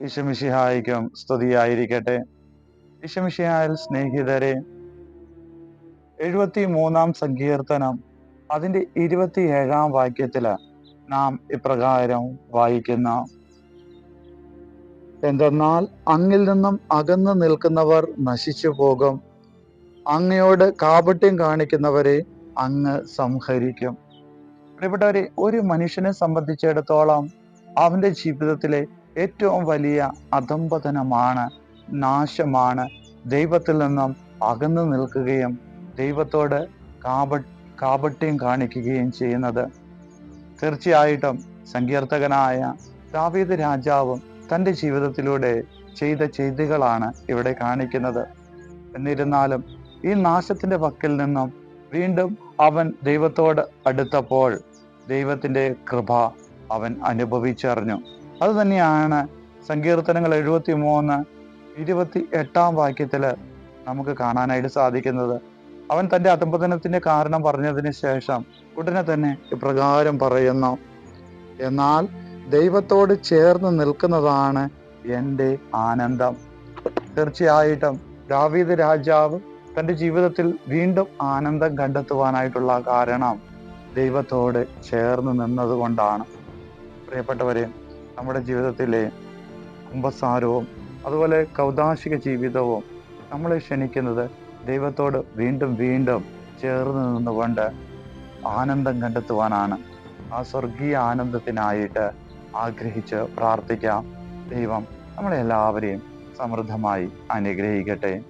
ഈശമിഷിഹായിക്കും സ്തുതിയായിരിക്കട്ടെ. ഈശമിഷിഹായിൽ സ്നേഹിതരെ എഴുപത്തി മൂന്നാം സങ്കീർത്തനം അതിന്റെ ഇരുപത്തിയേഴാം വാക്യത്തിൽ നാം ഇപ്രകാരം വായിക്കുന്ന എന്തെന്നാൽ അങ്ങിൽ നിന്നും അകന്നു നിൽക്കുന്നവർ നശിച്ചു പോകും അങ്ങയോട് കാപട്യം കാണിക്കുന്നവരെ അങ്ങ് സംഹരിക്കും. പ്രിയപ്പെട്ടവരെ ഒരു മനുഷ്യനെ സംബന്ധിച്ചിടത്തോളം അവന്റെ ജീവിതത്തിലെ ഏറ്റവും വലിയ അധംപതനമാണ് നാശമാണ്. ദൈവത്തിൽ നിന്നും അകന്നു നിൽക്കുകയും ദൈവത്തോട് കാപ കാപട്യം കാണിക്കുകയും ചെയ്യുന്നത്. തീർച്ചയായിട്ടും സങ്കീർത്തകനായ ദാവീദ് രാജാവും തന്റെ ജീവിതത്തിലൂടെ ചെയ്ത ചെയ്തികളാണ് ഇവിടെ കാണിക്കുന്നത്. എന്നിരുന്നാലും ഈ നാശത്തിന്റെ വക്കിൽ നിന്നും വീണ്ടും അവൻ ദൈവത്തോട് അടുത്തപ്പോൾ ദൈവത്തിന്റെ കൃപ അവൻ അനുഭവിച്ചറിഞ്ഞു. അത് തന്നെയാണ് സങ്കീർത്തനങ്ങൾ എഴുപത്തി മൂന്ന് ഇരുപത്തി എട്ടാം വാക്യത്തിൽ നമുക്ക് കാണാനായിട്ട് സാധിക്കുന്നത്. അവൻ തന്റെ അധംപതനത്തിന്റെ കാരണം പറഞ്ഞതിന് ശേഷം ഉടനെ തന്നെ ഇപ്രകാരം പറയുന്നു. എന്നാൽ ദൈവത്തോട് ചേർന്ന് നിൽക്കുന്നതാണ് എന്റെ ആനന്ദം. തീർച്ചയായിട്ടും ദാവീദ് രാജാവ് തന്റെ ജീവിതത്തിൽ വീണ്ടും ആനന്ദം കണ്ടെത്തുവാനായിട്ടുള്ള കാരണം ദൈവത്തോട് ചേർന്ന് നിന്നതുകൊണ്ടാണ്. പ്രിയപ്പെട്ടവരെ നമ്മുടെ ജീവിതത്തിലെ കുംഭസാരവും അതുപോലെ കൗതാശിക ജീവിതവും നമ്മളെ ക്ഷണിക്കുന്നത് ദൈവത്തോട് വീണ്ടും വീണ്ടും ചേർന്ന് നിന്നുകൊണ്ട് ആനന്ദം കണ്ടെത്തുവാനാണ്. ആ സ്വർഗീയ ആനന്ദത്തിനായിട്ട് ആഗ്രഹിച്ച് പ്രാർത്ഥിക്കാം. ദൈവം നമ്മളെല്ലാവരെയും സമൃദ്ധമായി അനുഗ്രഹിക്കട്ടെ.